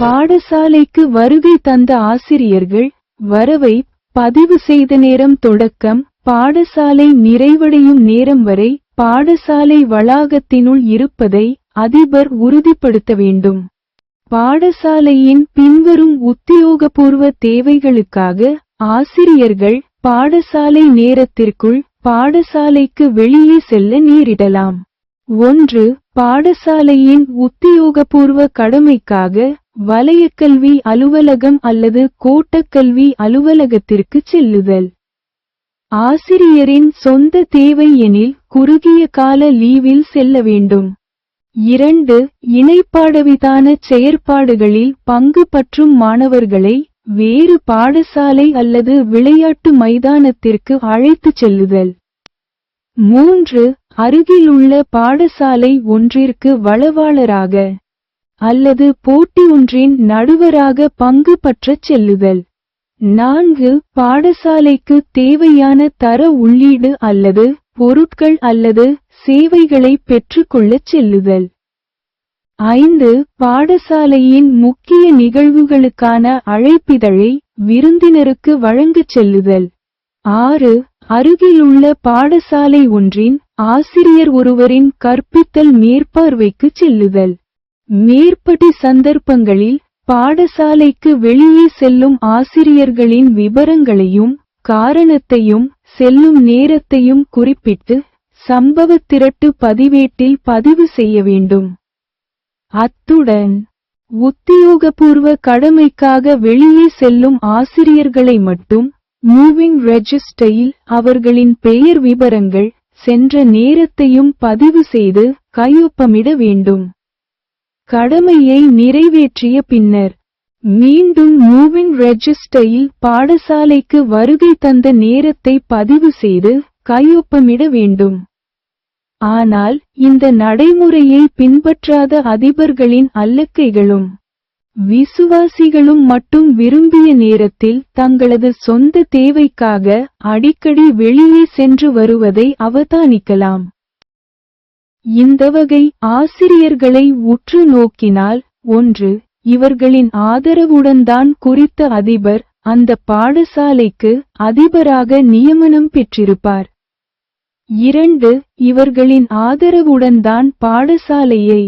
பாடசாலைக்கு வருகை தந்த ஆசிரியர்கள் வரவை பதிவு செய்த நேரம் தொடக்கம் பாடசாலை நிறைவடையும் நேரம் வரை பாடசாலை வளாகத்தினுள் இருப்பதை அதிபர் உறுதிப்படுத்த வேண்டும். பாடசாலையின் பின்வரும் உத்தியோகபூர்வ தேவைகளுக்காக ஆசிரியர்கள் பாடசாலை நேரத்திற்குள் பாடசாலைக்கு வெளியே செல்ல நேரிடலாம். ஒன்று பாடசாலையின் உத்தியோகபூர்வ கடமைக்காக வலயக்கல்வி அலுவலகம் அல்லது கோட்டக்கல்வி அலுவலகத்திற்கு செல்லுதல். ஆசிரியரின் சொந்த தேவை எனில் குறுகிய கால லீவில் செல்ல வேண்டும். இரண்டு இணைப்பாடவிதான செயற்பாடுகளில் பங்கு பற்றும் மாணவர்களை வேறு பாடசாலை அல்லது விளையாட்டு மைதானத்திற்கு அழைத்துச் செல்லுதல். மூன்று அருகிலுள்ள பாடசாலை ஒன்றிற்கு வளவாளராக அல்லது போட்டி ஒன்றின் நடுவராக பங்கு பற்றச் செல்லுதல். நான்கு பாடசாலைக்கு தேவையான தர உள்ளீடு அல்லது பொருட்கள் அல்லது சேவைகளை பெற்றுக்கொள்ளச் செல்லுதல். ஐந்து பாடசாலையின் முக்கிய நிகழ்வுகளுக்கான அழைப்பிதழை விருந்தினருக்கு வழங்கச் செல்லுதல். ஆறு அருகிலுள்ள பாடசாலை ஒன்றின் ஆசிரியர் ஒருவரின் கற்பித்தல் மேற்பார்வைக்குச் செல்லுதல். மேற்படி சந்தர்ப்பங்களில் பாடசாலைக்கு வெளியே செல்லும் ஆசிரியர்களின் விபரங்களையும் காரணத்தையும் செல்லும் நேரத்தையும் குறிப்பிட்டு சம்பவ திரட்டு பதிவேட்டில் பதிவு செய்ய வேண்டும். அத்துடன் உத்தியோகபூர்வ கடமைக்காக வெளியே செல்லும் ஆசிரியர்களை மட்டும் மூவிங் ரெஜிஸ்டரில் அவர்களின் பெயர் விபரங்கள் சென்ற நேரத்தையும் பதிவு செய்து கையொப்பமிட வேண்டும். கடமையை நிறைவேற்றிய பின்னர் மீண்டும் மூவிங் ரெஜிஸ்டரில் பாடசாலைக்கு வருகை தந்த நேரத்தை பதிவு செய்து கையொப்பமிட வேண்டும். ஆனால் இந்த நடைமுறையை பின்பற்றாத அதிபர்களின் அல்லக்கைகளும் விசுவாசிகளும் மட்டும் விரும்பிய நேரத்தில் தங்களது சொந்த தேவைக்காக அடிக்கடி வெளியே சென்று வருவதை அவதானிக்கலாம். இந்த வகை ஆசிரியர்களை உற்று நோக்கினால் ஒன்று இவர்களின் ஆதரவுடன் தான் குறித்த அதிபர் அந்த பாடசாலைக்கு அதிபராக நியமனம் பெற்றிருப்பார். இரண்டு இவர்களின் ஆதரவுடன் தான் பாடசாலையை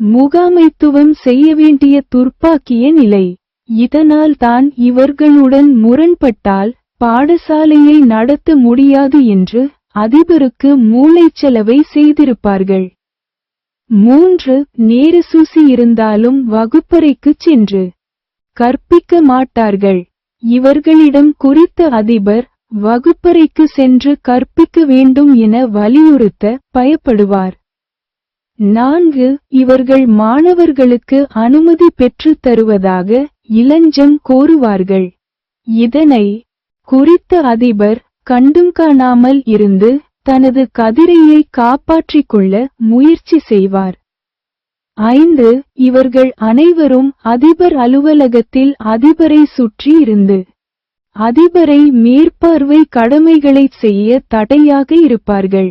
முகாமைத்துவம் செய்ய வேண்டிய துர்ப்பாக்கிய நிலை. இதனால் தான் இவர்களுடன் முரண்பட்டால் பாடசாலையை நடத்த முடியாது என்று அதிபருக்கு மூளைச்செலவை செய்திருப்பார்கள். மூன்று நேர சூசி இருந்தாலும் வகுப்பறைக்குச் சென்று கற்பிக்க மாட்டார்கள். இவர்களிடம் குறித்த அதிபர் வகுப்பறைக்கு சென்று கற்பிக்க வேண்டும் என வலியுறுத்த பயப்படுவார். நான்கு இவர்கள் மாணவர்களுக்கு அனுமதி பெற்றுத் தருவதாக இளஞ்சம் கோருவார்கள் இதனை குறித்த அதிபர் கண்டும் காணாமல் இருந்து தனது கதிரையை காப்பாற்றிக் கொள்ள முயற்சி செய்வார். ஐந்து இவர்கள் அனைவரும் அதிபர் அலுவலகத்தில் அதிபரை சுற்றி இருந்து அதிபரை மேற்பார்வை கடமைகளைச் செய்ய தடையாக இருப்பார்கள்.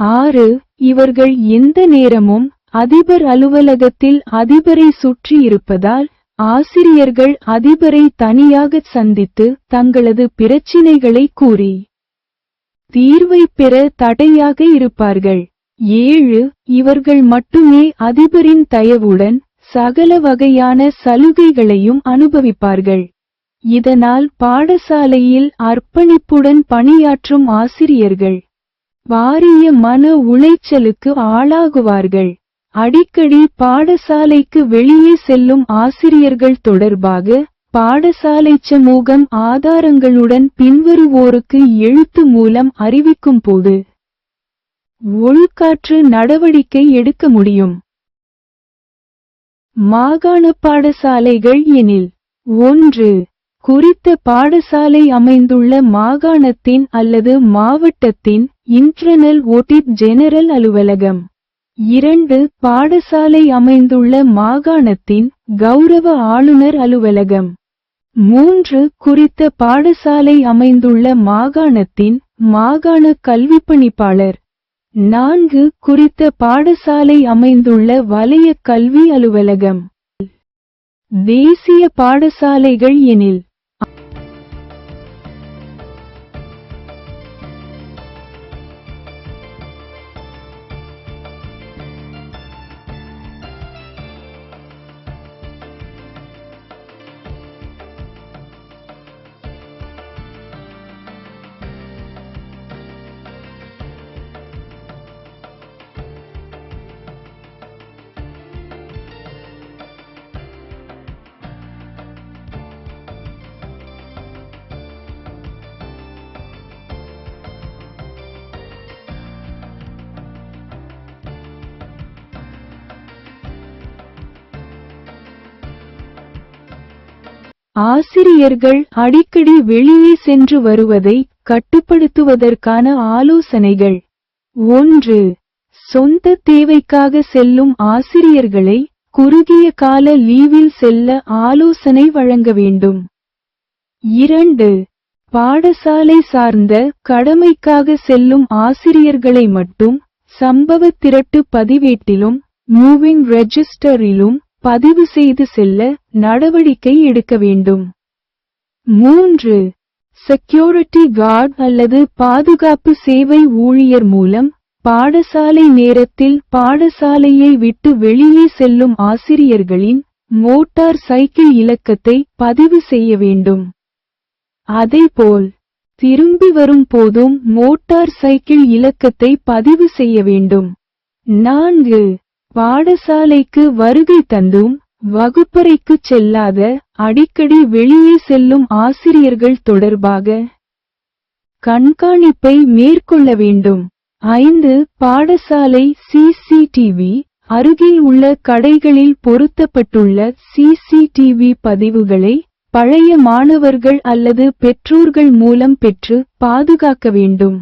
ஆறு இவர்கள் எந்த நேரமும் அதிபர் அலுவலகத்தில் அதிபரை சுற்றி இருப்பதால் ஆசிரியர்கள் அதிபரை தனியாகச் சந்தித்து தங்களது பிரச்சினைகளை கூறி தீர்வை பெற தடையாக இருப்பார்கள். ஏழு இவர்கள் மட்டுமே அதிபரின் தயவுடன் சகல வகையான சலுகைகளையும் அனுபவிப்பார்கள். இதனால் பாடசாலையில் அர்ப்பணிப்புடன் பணியாற்றும் ஆசிரியர்கள் பாரிய மன உளைச்சலுக்கு ஆளாகுவார்கள். அடிக்கடி பாடசாலைக்கு வெளியே செல்லும் ஆசிரியர்கள் தொடர்பாக பாடசாலை சமூகம் ஆதாரங்களுடன் பின்வருவோருக்கு எழுத்து மூலம் அறிவிக்கும் போது ஒழுக்காற்று நடவடிக்கை எடுக்க முடியும். மாகாண பாடசாலைகள் எனில் ஒன்று குறித்த பாடசாலை அமைந்துள்ள மாகாணத்தின் அல்லது மாவட்டத்தின் இன்டர்னல் ஓட்டிட் ஜெனரல் அலுவலகம். இரண்டு பாடசாலை அமைந்துள்ள மாகாணத்தின் கௌரவ ஆளுநர் அலுவலகம். மூன்று குறித்த பாடசாலை அமைந்துள்ள மாகாணத்தின் மாகாண கல்விப்பணிப்பாளர். நான்கு குறித்த பாடசாலை அமைந்துள்ள வலய கல்வி அலுவலகம். தேசிய பாடசாலைகள் எனில் ஆசிரியர்கள் அடிக்கடி வெளியே சென்று வருவதை கட்டுப்படுத்துவதற்கான ஆலோசனைகள். ஒன்று சொந்த தேவைக்காக செல்லும் ஆசிரியர்களை குறுகிய கால லீவில் செல்ல ஆலோசனை வழங்க வேண்டும். இரண்டு பாடசாலை சார்ந்த கடமைக்காக செல்லும் ஆசிரியர்களை மட்டும் சம்பவ திரட்டு பதிவேட்டிலும் மூவிங் ரெஜிஸ்டரிலும் பதிவு செய்து செல்ல நடவடிக்கை எடுக்க வேண்டும். மூன்று. செக்யூரிட்டி கார்டு அல்லது பாதுகாப்பு சேவை ஊழியர் மூலம் பாடசாலை நேரத்தில் பாடசாலையை விட்டு வெளியே செல்லும் ஆசிரியர்களின் மோட்டார் சைக்கிள் இலக்கத்தை பதிவு செய்ய வேண்டும். அதேபோல் திரும்பி வரும் போதும் மோட்டார் சைக்கிள் இலக்கத்தை பதிவு செய்ய வேண்டும். நான்கு. பாடசாலைக்கு வருகை தந்தும் வகுப்பறைக்கு செல்லாத அடிக்கடி வெளியே செல்லும் ஆசிரியர்கள் தொடர்பாக கண்காணிப்பை மேற்கொள்ள வேண்டும். ஐந்து பாடசாலை சிசிடிவி அருகில் உள்ள கடைகளில் பொருத்தப்பட்டுள்ள சிசிடிவி பதிவுகளை பழைய மாணவர்கள் அல்லது பெற்றோர்கள் மூலம் பெற்று பாதுகாக்க வேண்டும்.